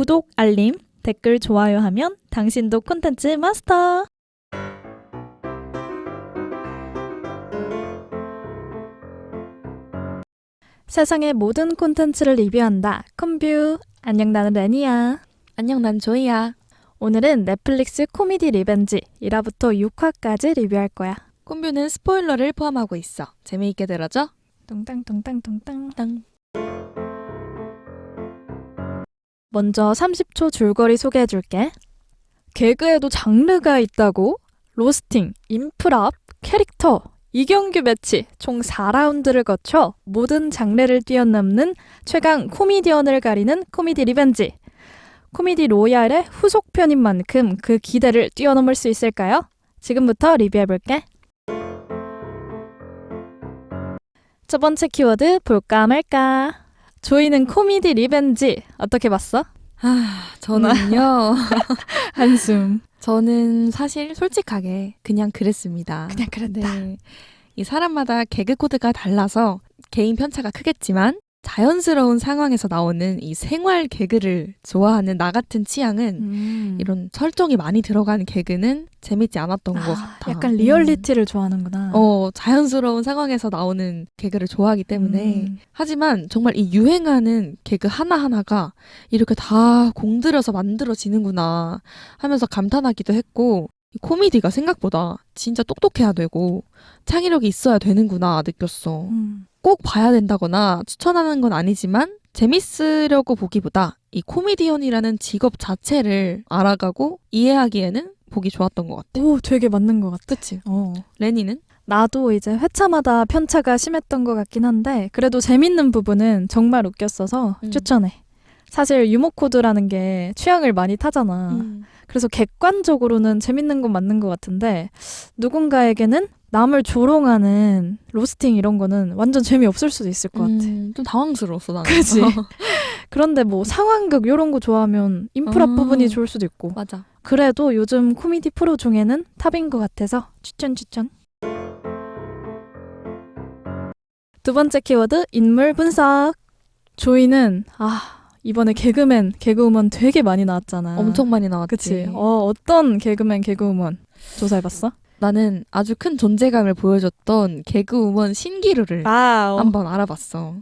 구독, 알림, 댓글, 좋아요 하면 당신도 콘텐츠 마스터! 세상의 모든 콘텐츠를 리뷰한다. 컴뷰. 안녕, 나는 레니야. 안녕, 난 조이야. 오늘은 넷플릭스 코미디 리벤지 1화부터 6화까지 리뷰할 거야. 콤뷰는 스포일러를 포함하고 있어. 재미있게 들어줘. 뚱땅뚱땅뚱땅. 땅. 먼저 30초 줄거리 소개해 줄게. 개그에도 장르가 있다고? 로스팅, 인프랍, 캐릭터, 이경규 매치 총 4라운드를 거쳐 모든 장르를 뛰어넘는 최강 코미디언을 가리는 코미디 리벤지. 코미디 로얄의 후속편인 만큼 그 기대를 뛰어넘을 수 있을까요? 지금부터 리뷰해 볼게. 첫 번째 키워드 볼까 말까. 조이는 코미디 리벤지 어떻게 봤어? 아, 저는요. 한숨. 저는 사실 솔직하게 그냥 그랬습니다. 그냥 그랬다. 네. 이 사람마다 개그 코드가 달라서 개인 편차가 크겠지만 자연스러운 상황에서 나오는 이 생활 개그를 좋아하는 나 같은 취향은 음. 이런 설정이 많이 들어간 개그는 재밌지 않았던 것 아, 같아. 약간 리얼리티를 좋아하는구나. 음. 어, 자연스러운 상황에서 나오는 개그를 좋아하기 때문에 음. 하지만 정말 이 유행하는 개그 하나하나가 이렇게 다 공들여서 만들어지는구나 하면서 감탄하기도 했고 이 코미디가 생각보다 진짜 똑똑해야 되고 창의력이 있어야 되는구나 느꼈어. 음. 꼭 봐야 된다거나 추천하는 건 아니지만 재밌으려고 보기보다 이 코미디언이라는 직업 자체를 알아가고 이해하기에는 보기 좋았던 것 같아. 오, 되게 맞는 것 같아. 그치? 어. 레니는? 나도 이제 회차마다 편차가 심했던 것 같긴 한데 그래도 재밌는 부분은 정말 웃겼어서 음. 추천해. 사실 유머 코드라는 게 취향을 많이 타잖아. 음. 그래서 객관적으로는 재밌는 건 맞는 것 같은데 누군가에게는 남을 조롱하는 로스팅 이런 거는 완전 재미없을 수도 있을 것 같아. 음, 좀 당황스러웠어 나는. 그치? 그런데 뭐 상황극 이런 거 좋아하면 인프라 아. 부분이 좋을 수도 있고 맞아. 그래도 요즘 코미디 프로 중에는 탑인 것 같아서 추천 추천. 두 번째 키워드 인물 분석. 조이는 아 이번에 개그맨 개그우먼 되게 많이 나왔잖아. 엄청 많이 나왔지. 그치. 어 어떤 개그맨 개그우먼 조사해봤어? 나는 아주 큰 존재감을 보여줬던 개그우먼 신기루를 와우. 한번 알아봤어.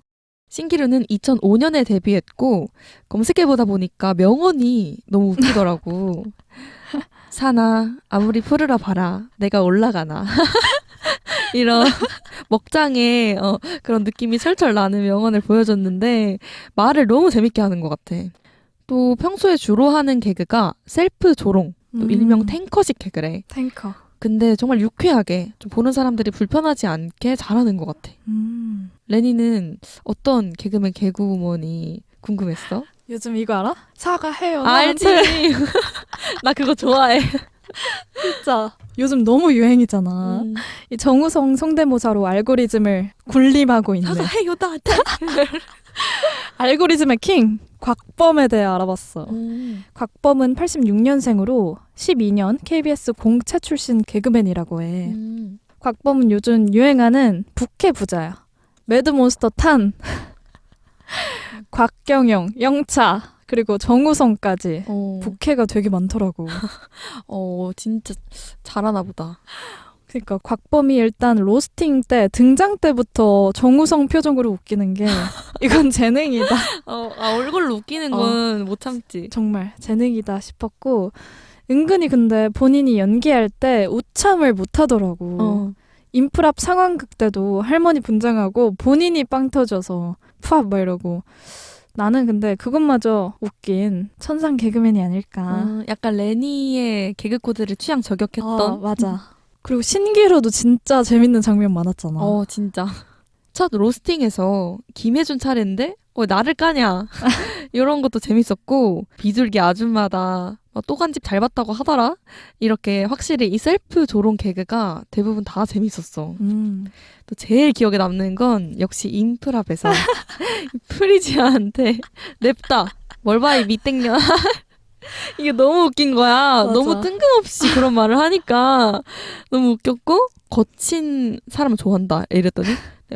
신기루는 2005년에 데뷔했고 검색해보다 보니까 명언이 너무 웃기더라고. 사나 아무리 푸르라 봐라 내가 올라가나 이런 먹장의 어, 그런 느낌이 철철 나는 명언을 보여줬는데 말을 너무 재밌게 하는 것 같아. 또 평소에 주로 하는 개그가 셀프 조롱, 또 음. 일명 탱커식 개그래. 탱커. 근데 정말 유쾌하게 좀 보는 사람들이 불편하지 않게 잘하는 것 같아. 음. 레니는 어떤 개그맨 개그우먼이 궁금했어? 요즘 이거 알아? 사과해요. 알지. 나한테. 나 그거 좋아해. 진짜. 요즘 너무 유행이잖아. 음. 이 정우성 성대모사로 알고리즘을 군림하고 있는 사과해요 나한테. 알고리즘의 킹 곽범에 대해 알아봤어. 음. 곽범은 86년생으로 12년 KBS 공채 출신 개그맨이라고 해. 음. 곽범은 요즘 유행하는 부캐 부자야. 매드몬스터 탄, 곽경영, 영차, 그리고 정우성까지 어. 부캐가 되게 많더라고. 어 진짜 잘하나 보다. 그러니까 곽범이 일단 로스팅 때 등장 때부터 정우성 표정으로 웃기는 게 이건 재능이다. 어, 아, 얼굴로 웃기는 어. 건못 참지. 정말 재능이다 싶었고 은근히 근데 본인이 연기할 때 우참을 못 하더라고. 어. 인프랍 상황극 때도 할머니 분장하고 본인이 빵 터져서 푸압 막 이러고 나는 근데 그것마저 웃긴 천상 개그맨이 아닐까. 어, 약간 레니의 개그 코드를 취향 저격했던. 어, 맞아. 그리고 신기루도 진짜 재밌는 장면 많았잖아. 어 진짜. 첫 로스팅에서 김혜준 차례인데 어, 나를 까냐 이런 것도 재밌었고 비둘기 아줌마다 어, 또간집 잘 봤다고 하더라 이렇게 확실히 이 셀프 조롱 개그가 대부분 다 재밌었어. 음. 또 제일 기억에 남는 건 역시 인프랍에서 프리지아한테 냅다 멀바이 밑땡냐 이게 너무 웃긴 거야. 맞아. 너무 뜬금없이 그런 말을 하니까 너무 웃겼고 거친 사람을 좋아한다 이랬더니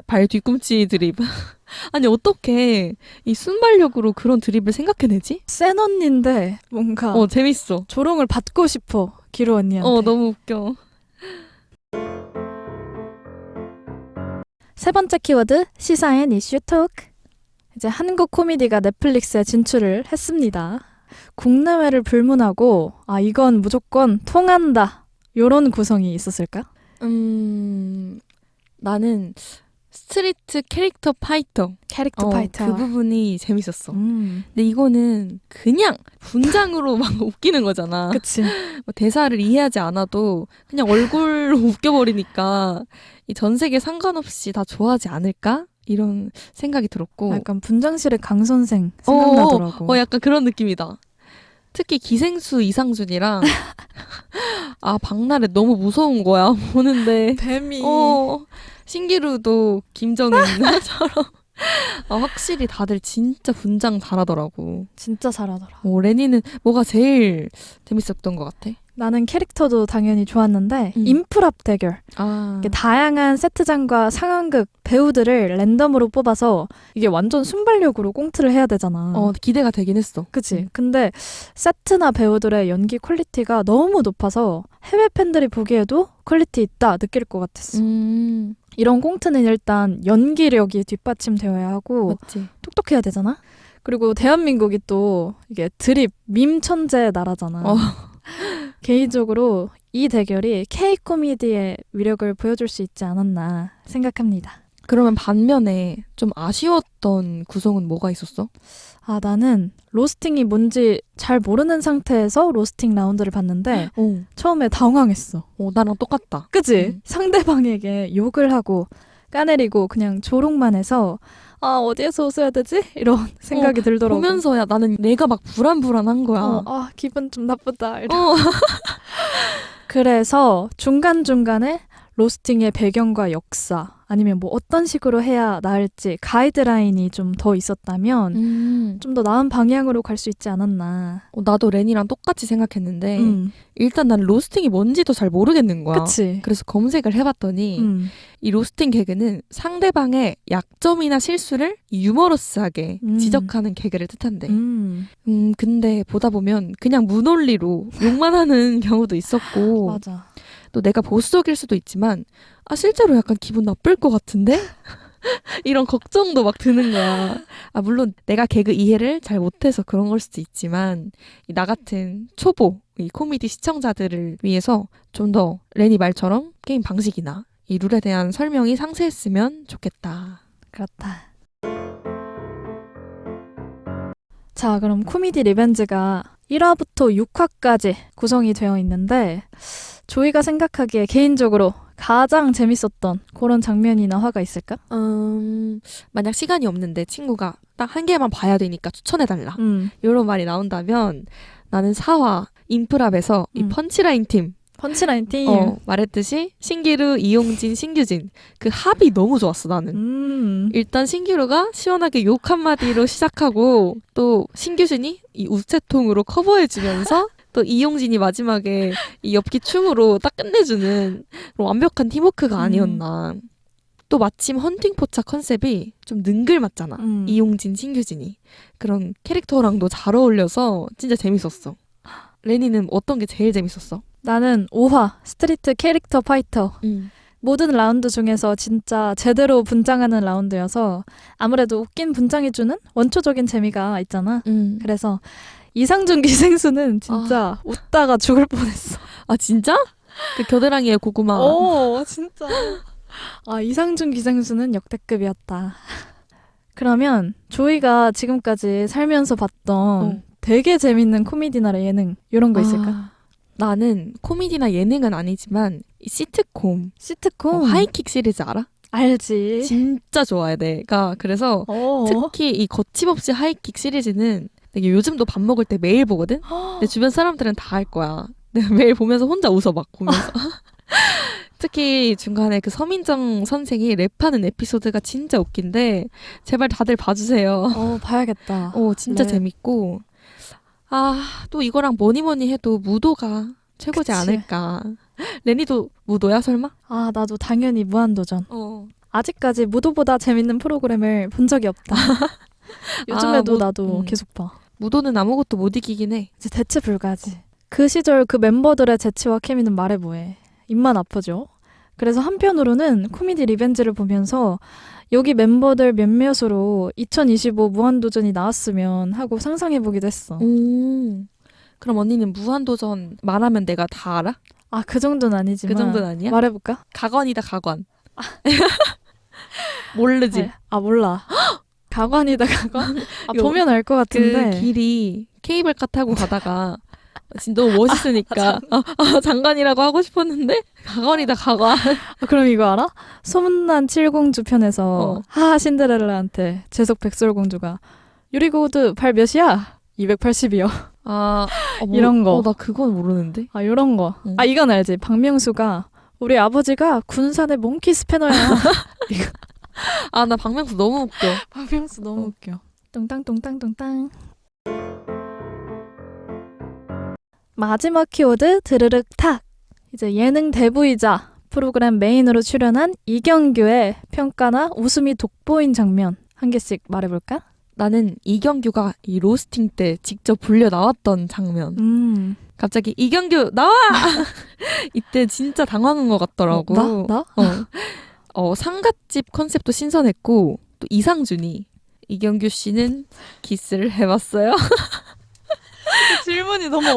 발 뒤꿈치 드립 아니 어떻게 이 순발력으로 그런 드립을 생각해내지? 센 언니인데 뭔가 어 재밌어. 조롱을 받고 싶어 기루 언니한테. 어 너무 웃겨. 세 번째 키워드 시사인 이슈 토크. 이제 한국 코미디가 넷플릭스에 진출을 했습니다. 국내외를 불문하고 아 이건 무조건 통한다. 요런 구성이 있었을까? 음 나는 스트리트 캐릭터 파이터. 캐릭터 어, 파이터. 그 부분이 재밌었어. 음. 근데 이거는 그냥 분장으로 막 웃기는 거잖아. 그치. 뭐 대사를 이해하지 않아도 그냥 얼굴로 웃겨버리니까 이 전 세계 상관없이 다 좋아하지 않을까? 이런 생각이 들었고. 약간 분장실의 강 선생 어, 생각나더라고. 어, 약간 그런 느낌이다. 특히 기생수 이상준이랑 아 박나래 너무 무서운 거야 보는데 뱀이. 어 신기루도 김정은처럼 아, 확실히 다들 진짜 분장 잘하더라고. 진짜 잘하더라. 어, 레니는 뭐가 제일 재밌었던 것 같아? 나는 캐릭터도 당연히 좋았는데 음. 인프랍 대결. 아, 다양한 세트장과 상황극 배우들을 랜덤으로 뽑아서 이게 완전 순발력으로 꽁트를 해야 되잖아. 어 기대가 되긴 했어. 그치. 음. 근데 세트나 배우들의 연기 퀄리티가 너무 높아서 해외 팬들이 보기에도 퀄리티 있다 느낄 것 같았어. 음, 이런 꽁트는 일단 연기력이 뒷받침되어야 하고 맞지. 똑똑해야 되잖아. 그리고 대한민국이 또 이게 드립 밈 천재 나라잖아. 어. 개인적으로 이 대결이 K 코미디의 위력을 보여줄 수 있지 않았나 생각합니다. 그러면 반면에 좀 아쉬웠던 구성은 뭐가 있었어? 아 나는 로스팅이 뭔지 잘 모르는 상태에서 로스팅 라운드를 봤는데 어, 처음에 당황했어. 어 나랑 똑같다. 그지? 음. 상대방에게 욕을 하고 까내리고 그냥 조롱만 해서 아 어디에서 웃어야 되지? 이런 생각이 들더라고. 보면서야 나는 내가 막 불안불안한 거야. 어, 아 기분 좀 나쁘다. 이런. 어. 그래서 중간 중간에 로스팅의 배경과 역사 아니면 뭐 어떤 식으로 해야 나을지 가이드라인이 좀 더 있었다면 음. 좀더 나은 방향으로 갈 수 있지 않았나. 어, 나도 레니랑 똑같이 생각했는데 음, 일단 난 로스팅이 뭔지도 잘 모르겠는 거야. 그치. 그래서 검색을 해봤더니 음, 이 로스팅 개그는 상대방의 약점이나 실수를 유머러스하게 음. 지적하는 개그를 뜻한대. 음. 음, 근데 보다 보면 그냥 무논리로 욕만 하는 경우도 있었고 맞아. 또 내가 보수적일 수도 있지만 아 실제로 약간 기분 나쁠 것 같은데 이런 걱정도 막 드는 거야. 아 물론 내가 개그 이해를 잘 못해서 그런 걸 수도 있지만 이나 같은 초보 이 코미디 시청자들을 위해서 좀 더 레니 말처럼 게임 방식이나 이 룰에 대한 설명이 상세했으면 좋겠다. 그렇다. 자, 그럼 코미디 리벤지가 1화부터 6화까지 구성이 되어 있는데 조이가 생각하기에 개인적으로 가장 재밌었던 그런 장면이나 화가 있을까? 음 만약 시간이 없는데 친구가 딱 한 개만 봐야 되니까 추천해달라. 음. 이런 말이 나온다면 나는 사화 인프랍에서 이 음. 펀치라인 팀 펀치라인 팀. 어, 말했듯이 신기루, 이용진, 신규진 그 합이 너무 좋았어 나는. 음. 일단 신기루가 시원하게 욕 한마디로 시작하고 또 신규진이 이 우체통으로 커버해주면서 또 이용진이 마지막에 이 엽기 춤으로 딱 끝내주는 완벽한 팀워크가 음. 아니었나. 또 마침 헌팅 포차 컨셉이 좀 능글맞잖아. 음. 이용진, 신규진이. 그런 캐릭터랑도 잘 어울려서 진짜 재밌었어. 레니는 어떤 게 제일 재밌었어? 나는 5화 스트리트 캐릭터 파이터 음. 모든 라운드 중에서 진짜 제대로 분장하는 라운드여서 아무래도 웃긴 분장해주는 원초적인 재미가 있잖아. 음. 그래서 이상준 기생수는 진짜 웃다가 죽을 뻔했어. 아 진짜? 그 겨드랑이에 고구마. 오, 진짜. 아, 이상준 기생수는 역대급이었다. 그러면 조이가 지금까지 살면서 봤던 어. 되게 재밌는 코미디나 예능 이런 거 있을까? 아, 나는 코미디나 예능은 아니지만 이 시트콤 시트콤 어, 하이킥 시리즈 알아? 알지. 진짜 좋아해 내가. 그래서 어. 특히 이 거침없이 하이킥 시리즈는 되게 요즘도 밥 먹을 때 매일 보거든. 내 주변 사람들은 다 할 거야. 내가 매일 보면서 혼자 웃어 막 보면서. 특히 중간에 그 서민정 선생이 랩하는 에피소드가 진짜 웃긴데 제발 다들 봐주세요. 어, 봐야겠다. 어 진짜 랩. 재밌고 아 또 이거랑 뭐니 뭐니 해도 무도가 최고지 그치. 않을까. 레니도 무도야 설마? 아, 나도 당연히 무한도전. 어. 아직까지 무도보다 재밌는 프로그램을 본 적이 없다. 요즘에도 뭐, 나도 음. 계속 봐. 무도는 아무것도 못 이기긴 해. 이제 대체 불가지. 그 시절 그 멤버들의 재치와 케미는 말해 뭐해. 입만 아프죠. 그래서 한편으로는 코미디 리벤지를 보면서 여기 멤버들 몇몇으로 2025 무한도전이 나왔으면 하고 상상해보기도 했어. 음. 그럼 언니는 무한도전 말하면 내가 다 알아? 아, 그 정도는 아니지만. 그 정도는 아니야? 말해볼까? 가관이다 가관. 모르지. 아, 아, 몰라. 가관이다, 가관. 아, 이거 보면 알것그 같은데. 길이 케이블카 타고 가다가 진짜 너무 멋있으니까 아, 아, 장관이라고 하고 싶었는데 가관이다 가관. 아, 그럼 이거 알아? 소문난 칠공주 편에서 어. 하하 신데렐라한테 재석 백설공주가 유리고드 발 몇이야? 280이요. 아 어, 뭐- 이런 거. 어, 나 그건 모르는데. 아 요런 거. 응. 아 이건 알지. 박명수가 우리 아버지가 군산의 몽키 스패너야. 아 나 박명수 너무 웃겨. 박명수 너무 어. 웃겨. 뚱땅뚱땅뚱땅. 마지막 키워드 드르륵 탁. 이제 예능 대부이자 프로그램 메인으로 출연한 이경규의 평가나 웃음이 돋보인 장면 한 개씩 말해볼까? 나는 이경규가 이 로스팅 때 직접 불려 나왔던 장면. 음. 갑자기 이경규 나와! 이때 진짜 당황한 것 같더라고. 나? 나? 어. 어, 상갓집 컨셉도 신선했고 또 이상준이 이경규 씨는 키스를 해봤어요. 질문이 너무 어,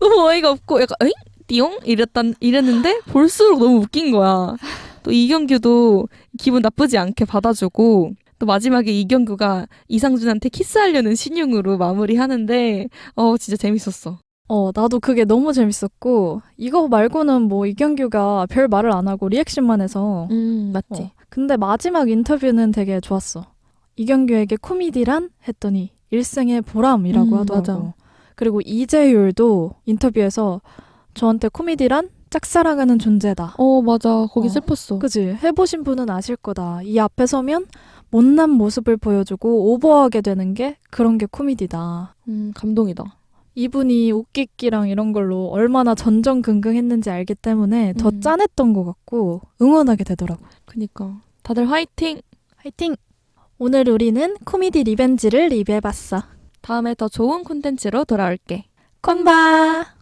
너무 어이가 없고 약간 에잉? 띠용? 이랬단 이랬는데 볼수록 너무 웃긴 거야. 또 이경규도 기분 나쁘지 않게 받아주고 또 마지막에 이경규가 이상준한테 키스하려는 신용으로 마무리하는데 어 진짜 재밌었어. 어, 나도 그게 너무 재밌었고, 이거 말고는 뭐 이경규가 별 말을 안 하고 리액션만 해서. 음 맞지. 어, 근데 마지막 인터뷰는 되게 좋았어. 이경규에게 코미디란? 했더니 일생의 보람이라고 음, 하더라고. 맞아. 그리고 이재율도 인터뷰에서 저한테 코미디란 짝사랑하는 존재다. 어 맞아 거기 어. 슬펐어. 그지? 해보신 분은 아실 거다. 이 앞에 서면 못난 모습을 보여주고 오버하게 되는 게 그런 게 코미디다. 음 감동이다. 이분이 웃기기랑 이런 걸로 얼마나 전전긍긍했는지 알기 때문에 더 음. 짠했던 것 같고 응원하게 되더라고. 그니까 다들 화이팅. 화이팅! 오늘 우리는 코미디 리벤지를 리뷰해봤어. 다음에 더 좋은 콘텐츠로 돌아올게. 콘바!